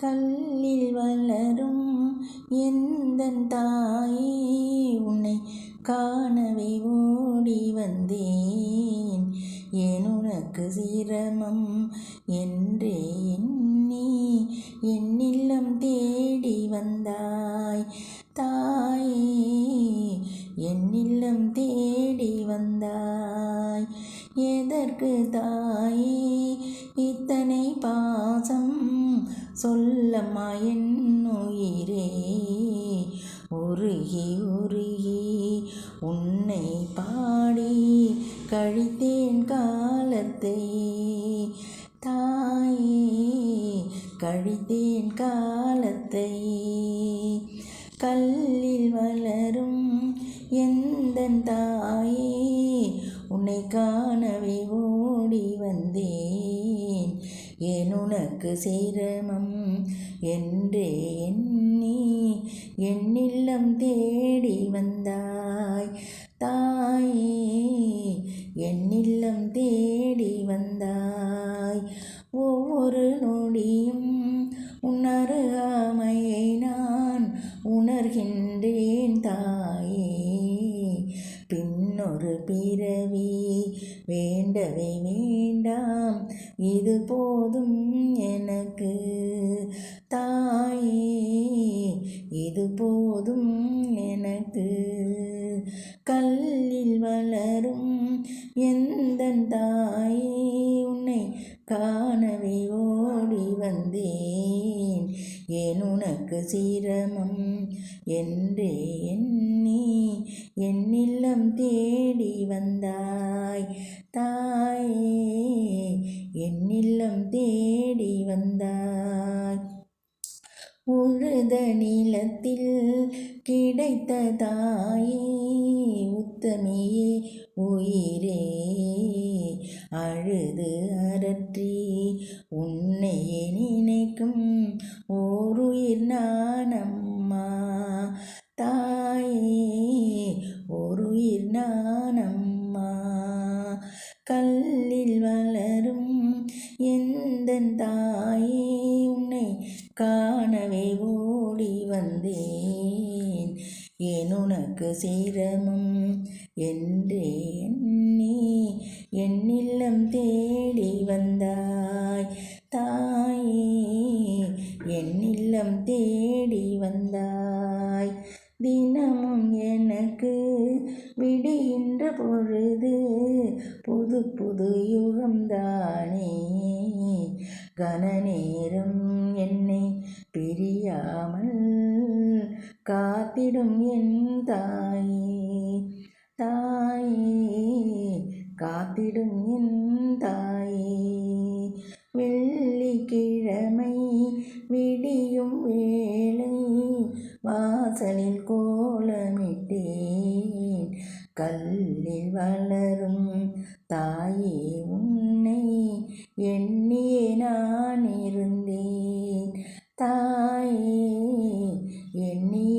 கல்லில் வளரும் எந்தன் தாயே? உன்னை காணவே ஓடி வந்தேன். ஏன் உனக்கு சிரமம்? என்றே எண்ணி என் இல்லம் தேடி வந்தாய். தாயே என் இல்லம் தேடி வந்தாய். எதற்கு தாய்? சொல்லம்மா என் உயிரே. உருகி உருகி உன்னை பாடி கழித்தேன் காலத்தை. தாயே கழித்தேன் காலத்தை. கல்லில் வளரும் எந்த தாயே உன்னை காணவே ஓடி வந்தேன். ஏன் உனக்கு சிரமம் என்றே எண்ணி என்னில்லம் தேடி வந்தாய். தாயே என்னில்லம் தேடி வந்தாய். ஒவ்வொரு நொடியும் இன்னொரு பிறவி வேண்டவே வேண்டாம். இது போதும் எனக்கு. தாயே இது போதும் எனக்கு. கல்லில் வளரும் எந்த தாயே உன்னை காணவே ஓடி வந்தேன். ஏன் உனக்கு சிரமம்? என்றே எண்ணி என்னில் இல்லம் தேடி வந்தாய் தாயே என் இல்லம் தேடி வந்தாய். உழுத நிலத்தில் கிடைத்த தாயே உத்தமியே உயிரே அழுது அரற்றி உன்னையே நினைக்கும் ஓருயிர் நானம்மா கல்லில் வளரும் எந்த தாயே? உன்னை காணவே ஓடி வந்தேன். ஏன் உனக்கு சிரமம் என்றே எண்ணி என்னில்லம் தேடி வந்தாய் தாயே? என்னில்லம் தேடி வந்தாய் தினமும் எனக்கு விடுகின்ற பொழுது புது புது யுகம்தானே. கனநேரம் என்னை பிரியாமல் காத்திடும் என் தாயே தாயே. காத்திடும் என் வாசலில் கோலமிட்டேன். கல்லில் வளரும் தாயே உன்னை எண்ணியே நான் இருந்தேன். தாயே எண்ணி